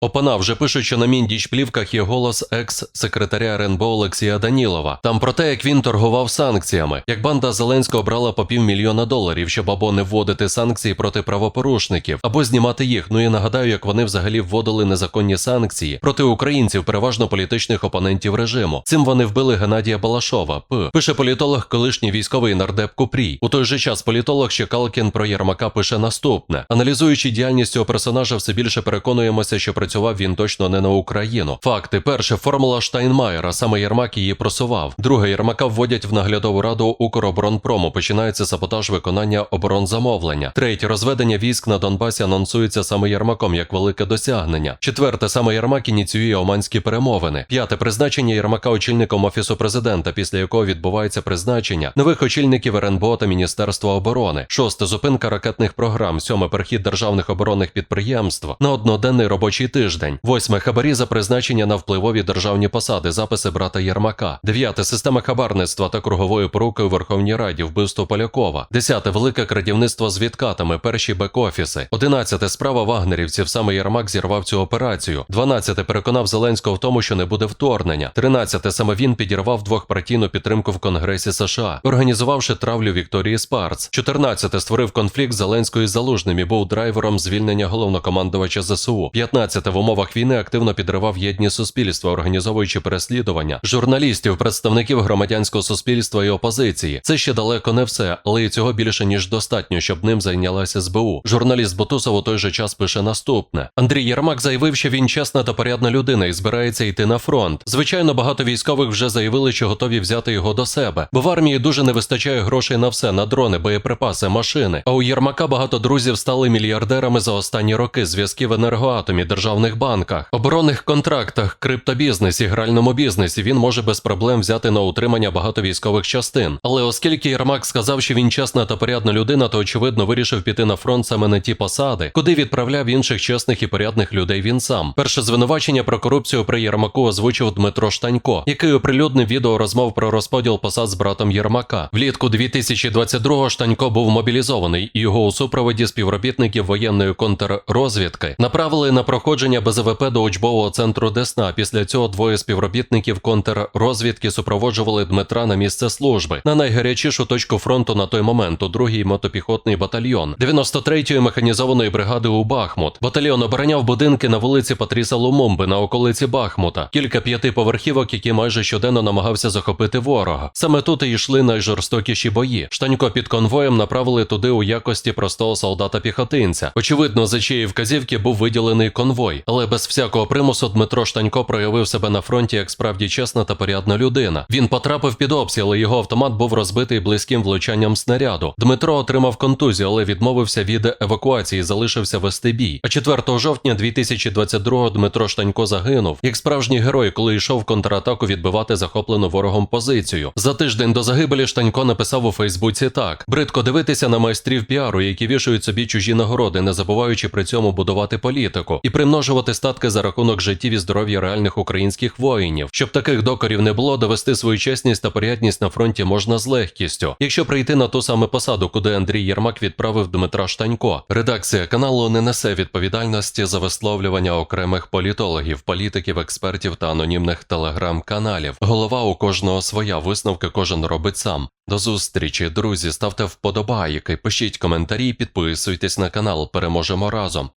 Опана вже пишуть, що на міндіч-плівках є голос екс-секретаря РНБО Олексія Данілова. Там про те, як він торгував санкціями, як банда Зеленського брала по півмільйона доларів, щоб або не вводити санкції проти правопорушників, або знімати їх. Ну і нагадаю, як вони взагалі вводили незаконні санкції проти українців, переважно політичних опонентів режиму. Цим вони вбили Геннадія Балашова. П. Пише політолог, колишній військовий нардеп Купрій. У той же час політолог Щекалкін про Єрмака пише наступне: аналізуючи діяльність цього персонажа, все більше переконуємося, що працював він точно не на Україну. Факти: перше формула Штайнмаєра, саме Єрмак її просував. Друге, Єрмака вводять в наглядову раду Укроборонпрому. Починається саботаж виконання оборонзамовлення. Третє, розведення військ на Донбасі анонсується саме Єрмаком як велике досягнення. Четверте, саме Єрмак ініціює оманські перемовини. П'яте призначення Єрмака очільником офісу президента, після якого відбувається призначення нових очільників РНБО та Міністерства оборони. Шосте зупинка ракетних програм. Сьоме перехід державних оборонних підприємств на одноденний робочий тиждень. Восьме хабарі за призначення на впливові державні посади. Записи брата Єрмака. Дев'яте система хабарництва та кругової поруки у Верховній Раді. Вбивство Полякова. Десяте велике крадівництво з відкатами. Перші бек-офіси. Одинадцяте справа вагнерівців. Саме Єрмак зірвав цю операцію. Дванадцяте переконав Зеленського в тому, що не буде вторгнення. Тринадцяте саме він підірвав двохпартійну підтримку в Конгресі США, організувавши травлю Вікторії Спарц. 14 створив конфлікт з Зеленською з Залужним і був драйвером звільнення головнокомандувача ЗСУ. 15 в умовах війни активно підривав єдні суспільства, організовуючи переслідування журналістів, представників громадянського суспільства і опозиції. Це ще далеко не все, але і цього більше ніж достатньо, щоб ним зайнялася СБУ. Журналіст Бутусов у той же час пише наступне: Андрій Єрмак заявив, що він чесна та порядна людина і збирається йти на фронт. Звичайно, багато військових вже заявили, що готові взяти його до себе, бо в армії дуже не вистачає грошей на все на дрони, боєприпаси, машини. А у Єрмака багато друзів стали мільярдерами за останні роки. Зв'язки в енергоатомі, державних банках, оборонних контрактах, криптобізнесі, гральному бізнесі. Він може без проблем взяти на утримання багато військових частин. Але оскільки Єрмак сказав, що він чесна та порядна людина, то очевидно вирішив піти на фронт саме на ті посади, куди відправляв інших чесних і порядних людей він сам. Перше звинувачення про корупцію при Єрмаку озвучив Дмитро Штанько, який оприлюднив відео розмов про розподіл посад з братом Єрмака. Влітку 2022-го Штанько був мобілізований, і його у супроводі співробітників воєнної контррозвідки направили на проходження БЗВП до учбового центру Десна. Після цього двоє співробітників контррозвідки супроводжували Дмитра на місце служби на найгарячішу точку фронту на той момент у другий мотопіхотний батальйон 93-ї механізованої бригади у Бахмут. Батальйон обороняв будинки на вулиці Патріса Лумумби на околиці Бахмута, кілька п'ятиповерхівок, які майже щоденно намагався захопити ворога. Саме тут і йшли найжорстокіші бої. Штанько під конвоєм направили туди у якості простого солдата-піхотинця. Очевидно, за чиєї вказівки був виділений конвой, але без всякого примусу Дмитро Штанько проявив себе на фронті як справді чесна та порядна людина. Він потрапив під обстріл, і його автомат був розбитий близьким влучанням снаряду. Дмитро отримав контузію, але відмовився від евакуації, залишився вести бій. А 4 жовтня 2022-го Дмитро Штанько загинув як справжній герой, коли йшов в контратаку відбивати захоплену ворогом позицію. За тиждень до загибелі Штанько написав у Фейсбуці так: бридко дивитися на майстрів піару, які вішають собі чужі нагороди, не забуваючи при цьому будувати політику і примножувати статки за рахунок життів і здоров'я реальних українських воїнів. Щоб таких докорів не було, довести свою чесність та порядність на фронті можна з легкістю, якщо прийти на ту саме посаду, куди Андрій Єрмак відправив Дмитра Штанько. Редакція каналу не несе відповідальності за висловлювання окремих політологів, політиків, експертів та анонімних телеграм-каналів. Голова у кожного своя висновки кожен робить сам. До зустрічі, друзі. Ставте вподобайки, пишіть коментарі, підписуйтесь на канал. Переможемо разом.